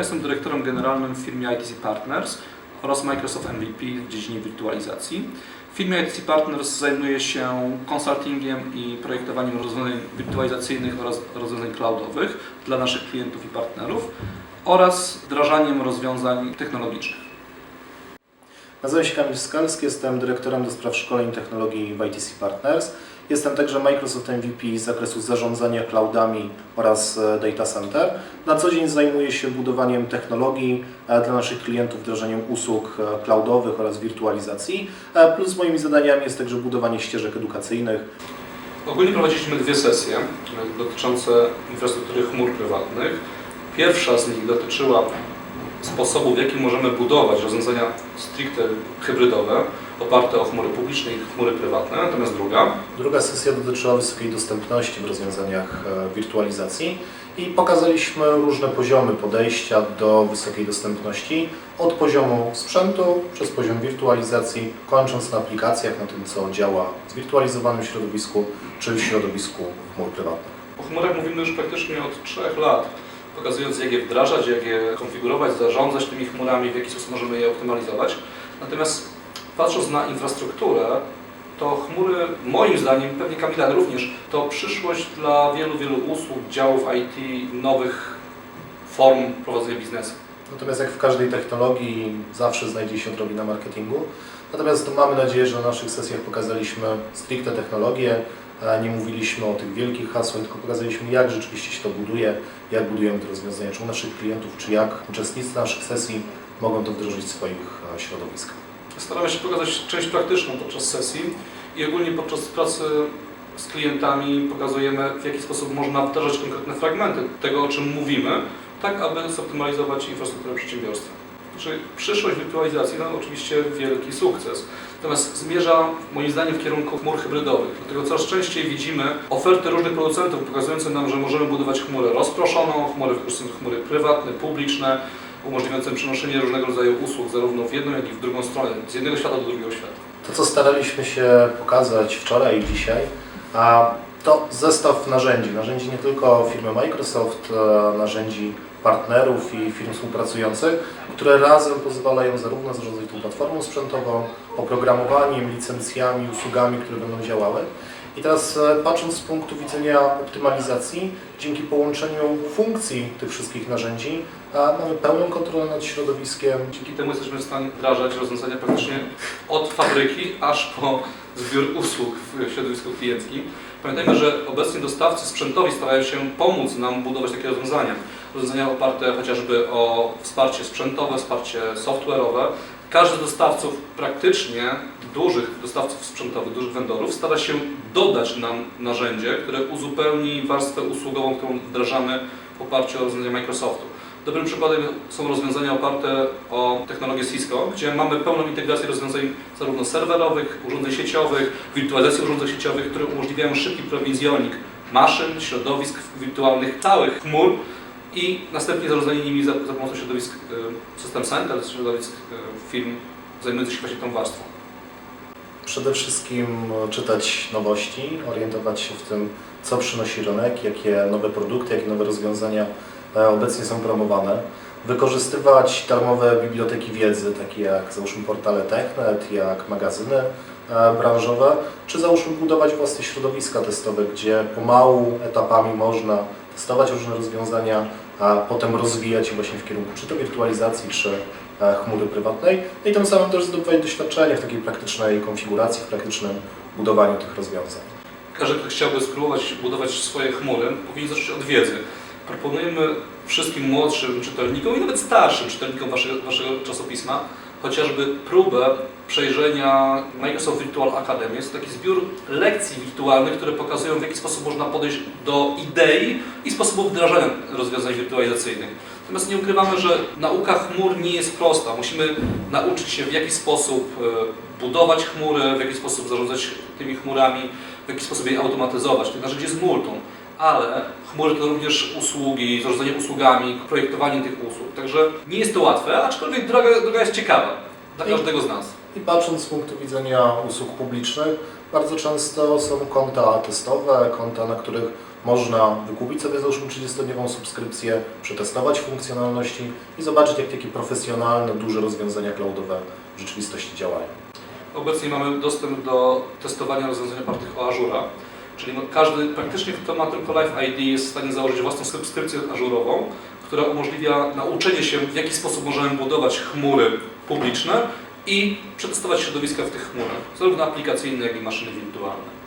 jestem dyrektorem generalnym w firmie ITC Partners oraz Microsoft MVP w dziedzinie wirtualizacji. W firmie ITC Partners zajmuję się konsultingiem i projektowaniem rozwiązań wirtualizacyjnych oraz rozwiązań cloudowych dla naszych klientów i partnerów oraz wdrażaniem rozwiązań technologicznych. Nazywam się Kamil Skalski, jestem dyrektorem do spraw szkoleń technologii w ITC Partners. Jestem także Microsoft MVP z zakresu zarządzania cloudami oraz e, data center. Na co dzień zajmuję się budowaniem technologii e, dla naszych klientów, wdrażaniem usług e, cloudowych oraz wirtualizacji. Plus moimi zadaniami jest także budowanie ścieżek edukacyjnych. Ogólnie prowadziliśmy dwie sesje dotyczące infrastruktury chmur prywatnych. Pierwsza z nich dotyczyła sposobu, w jaki możemy budować rozwiązania stricte hybrydowe, oparte o chmury publiczne i chmury prywatne, natomiast druga? Druga sesja dotyczyła wysokiej dostępności w rozwiązaniach e, wirtualizacji i pokazaliśmy różne poziomy podejścia do wysokiej dostępności. Od poziomu sprzętu przez poziom wirtualizacji, kończąc na aplikacjach, na tym co działa w zwirtualizowanym środowisku czy w środowisku chmur prywatnych. O chmurach mówimy już praktycznie od trzech lat, pokazując jak je wdrażać, jak je konfigurować, zarządzać tymi chmurami, w jaki sposób możemy je optymalizować. Natomiast patrząc na infrastrukturę, to chmury, moim zdaniem, pewnie Kamila również, to przyszłość dla wielu, wielu usług, działów IT, nowych form prowadzenia biznesu. Natomiast jak w każdej technologii zawsze znajdzie się odrobina marketingu. Natomiast mamy nadzieję, że na naszych sesjach pokazaliśmy stricte technologię, nie mówiliśmy o tych wielkich hasłach, tylko pokazaliśmy jak rzeczywiście się to buduje, jak budujemy te rozwiązania, czy u naszych klientów, czy jak uczestnicy naszych sesji mogą to wdrożyć w swoich e, środowiskach. Staramy się pokazać część praktyczną podczas sesji i ogólnie podczas pracy z klientami pokazujemy, w jaki sposób można wdrażać konkretne fragmenty tego, o czym mówimy, tak aby zoptymalizować infrastrukturę przedsiębiorstwa. Czyli przyszłość wirtualizacji, no oczywiście wielki sukces. Natomiast zmierza moim zdaniem w kierunku chmur hybrydowych. Dlatego coraz częściej widzimy oferty różnych producentów pokazujące nam, że możemy budować chmurę rozproszoną, chmury wykorzystujące chmury prywatne, publiczne, umożliwiające przenoszenie różnego rodzaju usług zarówno w jedną, jak i w drugą stronę, z jednego świata do drugiego świata. To, co staraliśmy się pokazać wczoraj i dzisiaj, a to zestaw narzędzi. Narzędzi nie tylko firmy Microsoft, e, narzędzi partnerów i firm współpracujących, które razem pozwalają zarówno zarządzać tą platformą sprzętową, oprogramowaniem, licencjami, usługami, które będą działały. I teraz e, patrząc z punktu widzenia optymalizacji, dzięki połączeniu funkcji tych wszystkich narzędzi, mamy pełną kontrolę nad środowiskiem, Dzięki temu jesteśmy w stanie wdrażać rozwiązania praktycznie od fabryki aż po zbiór usług w środowisku klienckim. Pamiętajmy, że obecnie dostawcy sprzętowi starają się pomóc nam budować takie rozwiązania. Rozwiązania oparte chociażby o wsparcie sprzętowe, wsparcie software'owe. Każdy z dostawców, praktycznie dużych dostawców sprzętowych, dużych vendorów, stara się dodać nam narzędzie, które uzupełni warstwę usługową, którą wdrażamy w oparciu o rozwiązania Microsoftu. Dobrym przykładem są rozwiązania oparte o technologię Cisco, gdzie mamy pełną integrację rozwiązań zarówno serwerowych, urządzeń sieciowych, wirtualizacji urządzeń sieciowych, które umożliwiają szybki prowizjonik maszyn, środowisk wirtualnych, całych chmur i następnie zarządzanie nimi za, za pomocą środowisk e, System Center, środowisk e, firm zajmujących się właśnie tą warstwą. Przede wszystkim e, czytać nowości, orientować się w tym, co przynosi rynek, jakie nowe produkty, jakie nowe rozwiązania obecnie są promowane. Wykorzystywać darmowe biblioteki wiedzy, takie jak załóżmy portale TechNet, jak magazyny e, branżowe, czy załóżmy budować własne środowiska testowe, gdzie pomału etapami można testować różne rozwiązania, a potem rozwijać je właśnie w kierunku czy to wirtualizacji, czy e, chmury prywatnej. No i tym samym też zdobywać doświadczenie w takiej praktycznej konfiguracji, w praktycznym budowaniu tych rozwiązań. Każdy, kto chciałby spróbować budować swoje chmury, powinien zacząć od wiedzy. Proponujemy wszystkim młodszym czytelnikom i nawet starszym czytelnikom waszego, waszego czasopisma chociażby próbę przejrzenia Microsoft Virtual Academy. Jest to taki zbiór lekcji wirtualnych, które pokazują w jaki sposób można podejść do idei i sposobów wdrażania rozwiązań wirtualizacyjnych. Natomiast nie ukrywamy, że nauka chmur nie jest prosta. Musimy nauczyć się w jaki sposób e, budować chmury, w jaki sposób zarządzać tymi chmurami, w jaki sposób je automatyzować. Tych narzędzi jest multum, ale chmury to również usługi, zarządzanie usługami, projektowanie tych usług. Także nie jest to łatwe, aczkolwiek droga, droga jest ciekawa dla każdego z nas. I patrząc z punktu widzenia usług publicznych, bardzo często są konta testowe, konta, na których można wykupić sobie załóżmy 30-dniową subskrypcję, przetestować funkcjonalności i zobaczyć jak takie profesjonalne, duże rozwiązania cloudowe w rzeczywistości działają. Obecnie mamy dostęp do testowania rozwiązań opartych o Azura, czyli no każdy, praktycznie kto ma tylko Live ID jest w stanie założyć własną subskrypcję ażurową, która umożliwia nauczenie się w jaki sposób możemy budować chmury publiczne i przetestować środowiska w tych chmurach, zarówno aplikacyjne, jak i maszyny wirtualne.